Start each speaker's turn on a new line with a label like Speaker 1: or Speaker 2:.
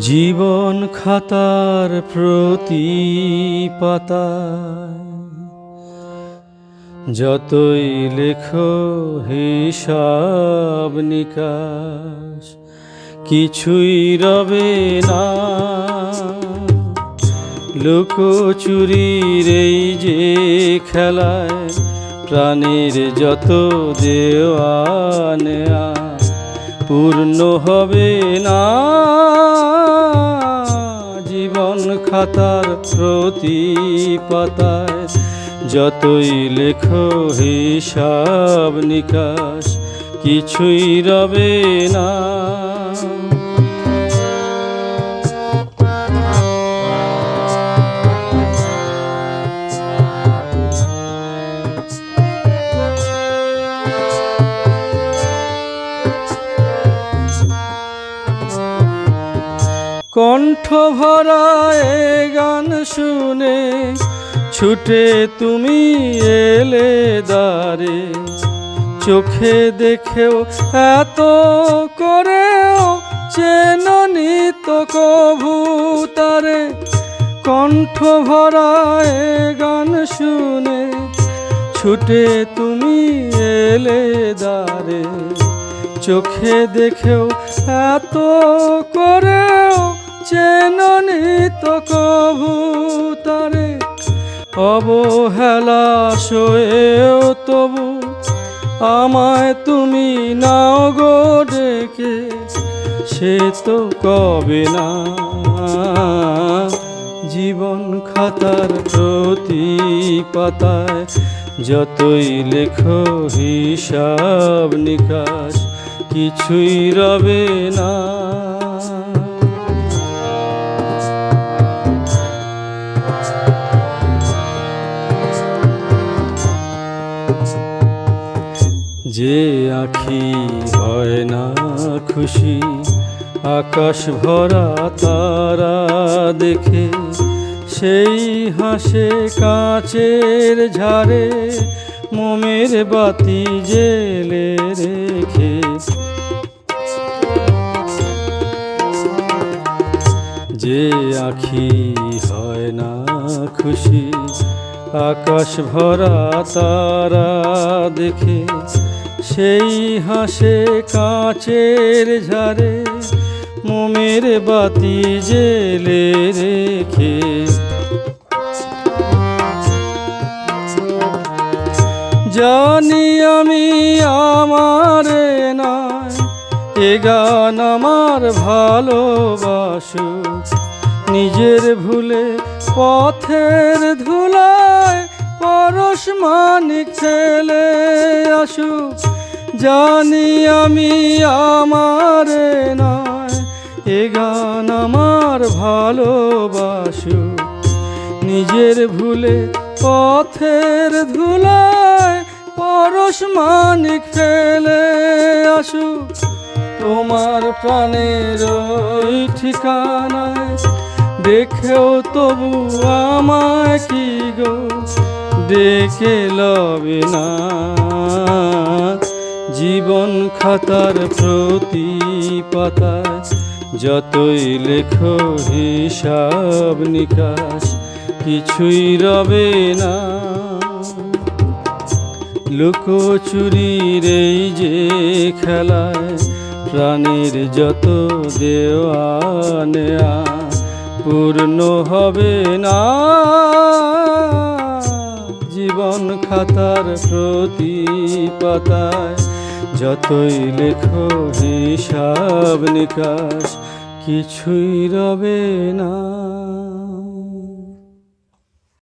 Speaker 1: জীবন খাতার প্রতি পাতায় যতই লেখো হিসাব নিকাশ, কিছুই রবে না। লুকোচুরির এই যে খেলায়, প্রাণীর যত দেওয়ানেয়া পূর্ণ হবে না। খাতার প্রতি পাতায় যতই লেখো হিসাব নিকাশ কিছুই রবে না। কণ্ঠ ভরা গান শুনে ছুটে তুমি এলে দারে চোখে দেখেও এত করেও চেননি তো কভু তারে। কণ্ঠ ভরা গান শুনে ছুটে তুমি এলে দারে চোখে দেখেও এত চেননি তো তারে অবহেলা সয়েও তবু আমায় তুমি নাও গো ডেকে, সে তো কবে না। জীবন খাতার প্রতি পাতায় যতই লেখো হিসাব নিকাশ, কিছুই রবে না। যে আখি হয় না খুশি, আকাশ ভরা তারা দেখে, সেই হাসে কাঁচের ঝাড়ে, মোমের বাতি জেলে রেখে। যে আখি হয় না খুশি, আকাশ ভরা তারা দেখে সেই হাসে কাঁচের ঝাড়ে মোমের বাতি জেলে রেখে। জানি আমি আমার নয়, এ গান আমার ভালোবাসু। নিজের ভুলে পথের ধুলায় পরশ মানিক ছেলে আসু জানি আমি আমার নয়, এ গান আমার ভালোবাসু। নিজের ভুলে পথের ধুলায় পরশ মানিক ফেলে আসু তোমার প্রাণের ঠিকানায় দেখেও তবু আমায় কি গো লবে না জীবন খাতার প্রতি পাতায় যতই লেখো হিসাব নিকাশ, কিছুই রবে না। লুকোচুরির এই যে খেলায় প্রাণীর যত দেওয়া নেয়া পূর্ণ হবে না। জীবন খাতার প্রতি পাতায় যতই লেখো হিসাব নিকাশ কিছুই রবে না।